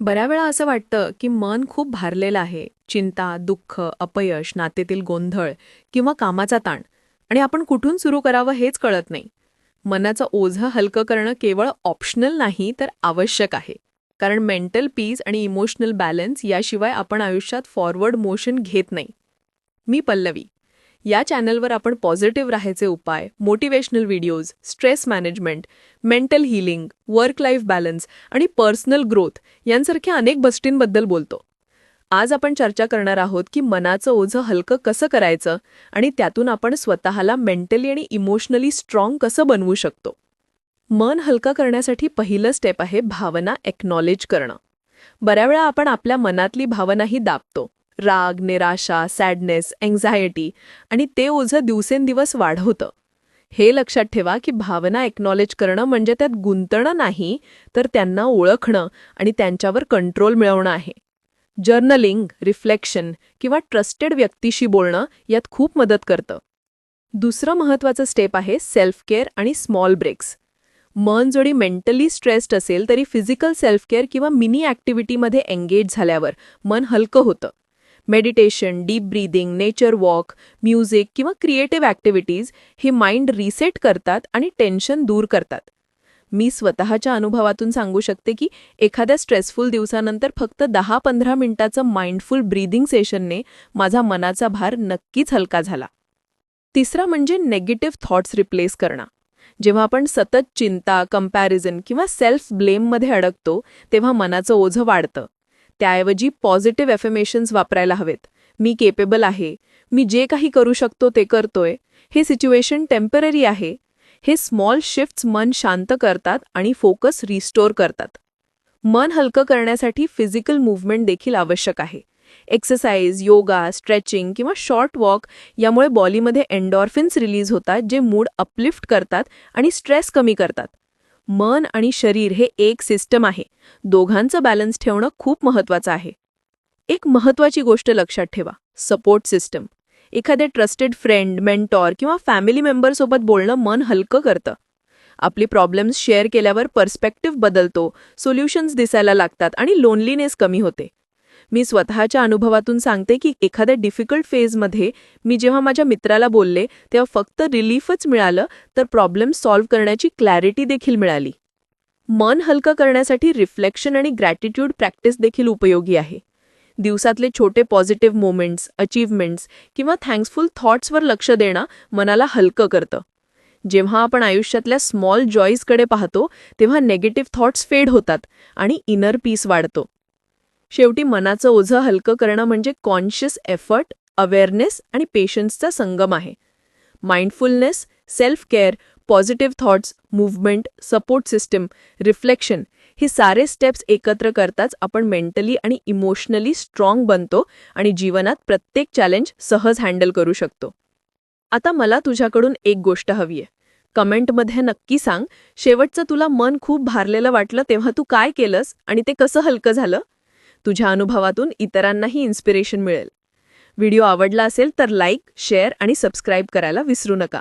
बऱ्या वेळा असं वाटतं की मन खूप भारलेलं आहे. चिंता दुःख अपयश नातेतील गोंधळ किंवा कामाचा ताण. आणि आपण कुठून सुरू करावं हेच कळत नाही. मनाचं ओझं हलकं करणं केवळ ऑप्शनल नाही तर आवश्यक आहे. कारण मेंटल पीस आणि इमोशनल बॅलन्स याशिवाय आपण आयुष्यात फॉरवर्ड मोशन घेत नाही. मी पल्लवी. या चॅनलवर आपण पॉझिटिव्ह राहायचे उपाय motivational videos stress management mental healing work life balance आणि पर्सनल ग्रोथ यांसारख्या अनेक गोष्टींबद्दल बोलतो. आज आपण चर्चा करणार आहोत की मनाचं ओझं हलकं कसं करायचं आणि त्यातून आपण स्वतःला मेंटली आणि इमोशनली स्ट्रॉंग कसं बनवू शकतो. मन हलकं करण्यासाठी पहिलं स्टेप आहे भावना एक्नॉलेज करणं. बऱ्या वेळा आपण आपल्या मनातली भावनाही दाबतो. राग निराशा सॅडनेस एन्झायटी आणि ते ओझं दिवसेंदिवस वाढवतं. हे लक्षात ठेवा की भावना एक्नॉलेज करणं म्हणजे त्यात गुंतणं नाही तर त्यांना ओळखणं आणि त्यांच्यावर कंट्रोल मिळवणं आहे. जर्नलिंग रिफ्लेक्शन किंवा ट्रस्टेड व्यक्तीशी बोलणं यात खूप मदत करतं. दुसरं महत्त्वाचं स्टेप आहे सेल्फ केअर आणि स्मॉल ब्रेक्स मन जरी मेंटली स्ट्रेस्ड असेल तरी फिजिकल सेल्फ केअर किंवा मिनी ॲक्टिव्हिटीमध्ये एंगेज झाल्यावर मन हलकं होतं. Meditation deep breathing nature walk music किंवा क्रिएटिव्ह ॲक्टिव्हिटीज हे माइंड रिसेट करतात आणि टेन्शन दूर करतात. मी स्वतःच्या अनुभवातून सांगू शकते की एखाद्या स्ट्रेसफुल दिवसानंतर फक्त दहा पंधरा मिनिटाचं माइंडफुल ब्रीदिंग सेशनने माझा मनाचा भार नक्कीच हलका झाला. तिसरा म्हणजे नेगेटिव्ह थॉट्स रिप्लेस करणं. जेव्हा आपण सतत चिंता कंपॅरिझन किंवा सेल्फ ब्लेममध्ये अडकतो तेव्हा मनाचं ओझं वाढतं. त्याऐवजी पॉझिटिव्ह एफर्मेशन्स वापरायला हवेत. मी केपेबल आहे. मी जे काही करू शकतो ते करतोय. हे सिच्युएशन टेंपररी आहे. हे स्मॉल शिफ्ट्स मन शांत करतात आणि फोकस रिस्टोर करतात. मन हलकं करण्यासाठी फिजिकल मूव्हमेंट देखील आवश्यक आहे. एक्सरसाइज योगा स्ट्रेचिंग किंवा शॉर्ट वॉक यामुळे बॉडीमध्ये एन्डॉर्फिन्स रिलीज होतात जे मूड अपलिफ्ट करतात आणि स्ट्रेस कमी करतात. मन आणि शरीर हे एक सिस्टम आहे. दोघांचं बॅलन्स ठेवणं खूप महत्वाचं आहे. एक महत्वाची गोष्ट लक्षात ठेवा सपोर्ट सिस्टम एखाद्या ट्रस्टेड फ्रेंड मेंटॉर किंवा फॅमिली मेंबरसोबत बोलणं मन हलकं करतं. आपली प्रॉब्लेम्स शेअर केल्यावर पर्स्पेक्टिव्ह बदलतो सोल्युशन्स दिसायला लागतात आणि लोनलीनेस कमी होते. मी स्वतःच्या अनुभवातून सांगते की एखाद्या डिफिकल्ट फेजमध्ये मी जेव्हा माझ्या मित्राला बोलले तेव्हा फक्त रिलीफच मिळालं तर प्रॉब्लेम सॉल्व्ह करण्याची क्लॅरिटी देखील मिळाली. मन हलकं करण्यासाठी रिफ्लेक्शन आणि ग्रॅटिट्यूड प्रॅक्टिस देखील उपयोगी आहे. दिवसातले छोटे पॉझिटिव्ह मोमेंट्स अचीवमेंट्स किंवा थँक्सफुल थॉट्सवर लक्ष देणं मनाला हलकं करतं. जेव्हा आपण आयुष्यातल्या स्मॉल जॉईजकडे पाहतो तेव्हा नेगेटिव्ह थॉट्स फेड होतात आणि इनर पीस वाढतो. शेवटी मनाचं ओझं हलकं करणं म्हणजे कॉन्शियस एफर्ट अवेअरनेस आणि पेशन्सचा संगम आहे. Mindfulness self care positive thoughts movement support system reflection हे सारे स्टेप्स एकत्र करताच आपण मेंटली आणि इमोशनली स्ट्रॉंग बनतो आणि जीवनात प्रत्येक चॅलेंज सहज हँडल करू शकतो. आता मला तुझ्याकडून एक गोष्ट हवी आहे. कमेंटमध्ये नक्की सांग शेवटचं तुला मन खूप भारलेलं वाटलं तेव्हा तू काय केलंस आणि ते कसं हलकं झालं? तुझ्या अनुभवातून इतरांनाही इन्स्पिरेशन मिळेल. व्हिडिओ आवडला असेल तर लाईक शेअर आणि सबस्क्राईब करायला विसरू नका.